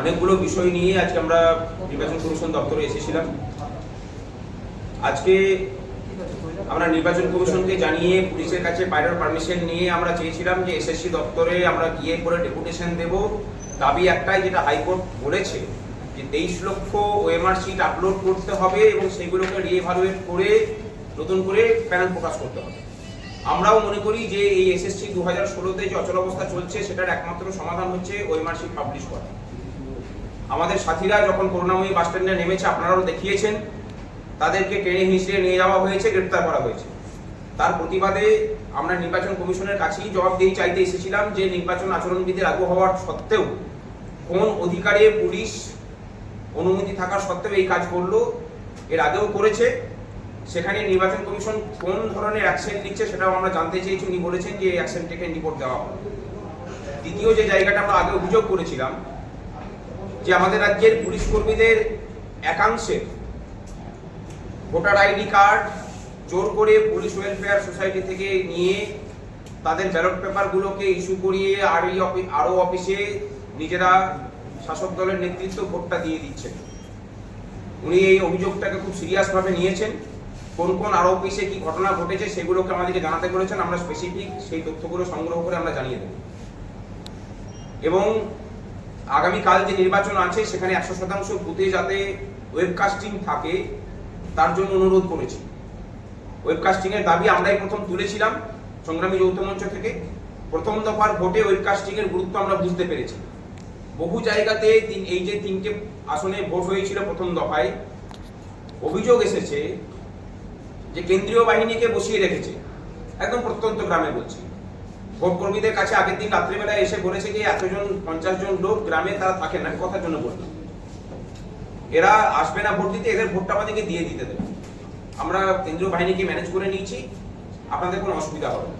অনেকগুলো বিষয় নিয়ে আজকে আমরা নির্বাচন কমিশন দপ্তরে এসেছিলাম। আজকে আমরা নির্বাচন কমিশনকে জানিয়ে পুলিশের কাছে বাইরের পারমিশন নিয়ে আমরা চেয়েছিলাম যে এসএসসি দপ্তরে আমরা গিয়ে করে ডেপুটেশন দেব। দাবি একটাই যেটা হাইকোর্ট বলেছে যে তেইশ লক্ষ ওএমআর সিট আপলোড করতে হবে এবং সেগুলোকে রিএভালুয়েট করে নতুন করে প্যানেল প্রকাশ করতে হবে। আমরাও মনে করি যে এই এসএসসি দু হাজার ষোলোতে যে অচল অবস্থা চলছে, সেটার একমাত্র সমাধান হচ্ছে ওএমআর সিট পাবলিশ করা। আমাদের সাথীরা যখন করুণাময়ী বাস স্ট্যান্ডে নেমেছে, আপনারাও দেখিয়েছেন, তাদেরকে টেনে হিঁচড়ে নিয়ে যাওয়া হয়েছে, গ্রেপ্তার করা হয়েছে। তার প্রতিবাদে আমরা নির্বাচন কমিশনের কাছেই জবাবদিহি চাইতে এসেছিলাম যে নির্বাচন আচরণবিধির লাগু হওয়ার সত্ত্বেও, কোন অধিকারে পুলিশ অনুমতি থাকা সত্ত্বেও এই কাজ করল, এর আগেও করেছে। সেখানে নির্বাচন কমিশন কোন ধরনের অ্যাকশন নিচ্ছে সেটাও আমরা জানতে চেয়েছি। উনি বলেছেন যে অ্যাকশন টেকে রিপোর্ট দেওয়া হবে। দ্বিতীয় যে জায়গাটা আমরা আগে অভিযোগ করেছিলাম যে আমাদের রাজ্যের পুলিশ কর্মীদের একাংশের ভোটার আইডি কার্ড জোর করে পুলিশ ওয়েলফেয়ার সোসাইটি থেকে নিয়ে তাদের ব্যালট পেপারগুলোকে ইস্যু করিয়ে আর আরও অফিসে নিজেরা শাসক দলের নেতৃত্ব ভোটটা দিয়ে দিচ্ছেন। উনি এই অভিযোগটাকে খুব সিরিয়াসভাবে নিয়েছেন। কোন কোন আরও অফিসে কি ঘটনা ঘটেছে সেগুলোকে আমাদেরকে জানাতে বলেছেন, আমরা স্পেসিফিক সেই তথ্যগুলো সংগ্রহ করে আমরা জানিয়ে দেব। এবং আগামীকাল যে নির্বাচন আছে, সেখানে একশো শতাংশ বুথে যাতে ওয়েবকাস্টিং থাকে, তার জন্য অনুরোধ করেছি। ওয়েবকাস্টিং এর দাবি আমরাই প্রথম তুলেছিলাম সংগ্রামী যৌথ মঞ্চ থেকে। প্রথম দফার ভোটে ওয়েবকাস্টিং এর গুরুত্ব আমরা বুঝতে পেরেছি। বহু জায়গাতে এই যে তিনটে আসনে ভোট হয়েছিল প্রথম দফায়, অভিযোগ এসেছে যে কেন্দ্রীয় বাহিনীকে বসিয়ে রেখেছে। একদম প্রত্যন্ত গ্রামে বলছি। ভোট কর্মীদের কাছে আগের দিন রাত্রিবেলায় এসে বলেছে যে এতজন, পঞ্চাশ জন লোক গ্রামে তারা থাকে না। কথার জন্য বললাম। এরা আসবে না ভোট দিতে, এদের ভোটটা আমাদেরকে দিয়ে দিতে দেবে। আমরা কেন্দ্রীয় বাহিনীকে ম্যানেজ করে নিয়েছি। আপনাদের কোনো অসুবিধা হবে।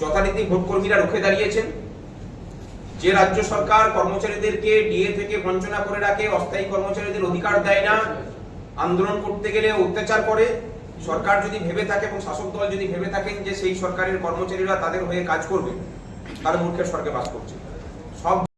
যথারীতি ভোট কর্মীরা রুখে দাঁড়িয়েছেন। যে রাজ্য সরকার কর্মচারীদেরকে ডিএ থেকে বঞ্চনা করে রাখে, অস্থায়ী কর্মচারীদের অধিকার দেয় না, আন্দোলন করতে গেলে অত্যাচার করে সরকার যদি ভেবে থাকে এবং শাসক দল যদি ভেবে থাকেন যে সেই সরকারের কর্মচারীরা তাদের হয়ে কাজ করবে, তার মূর্খের স্বর্গে বাস করছে। সব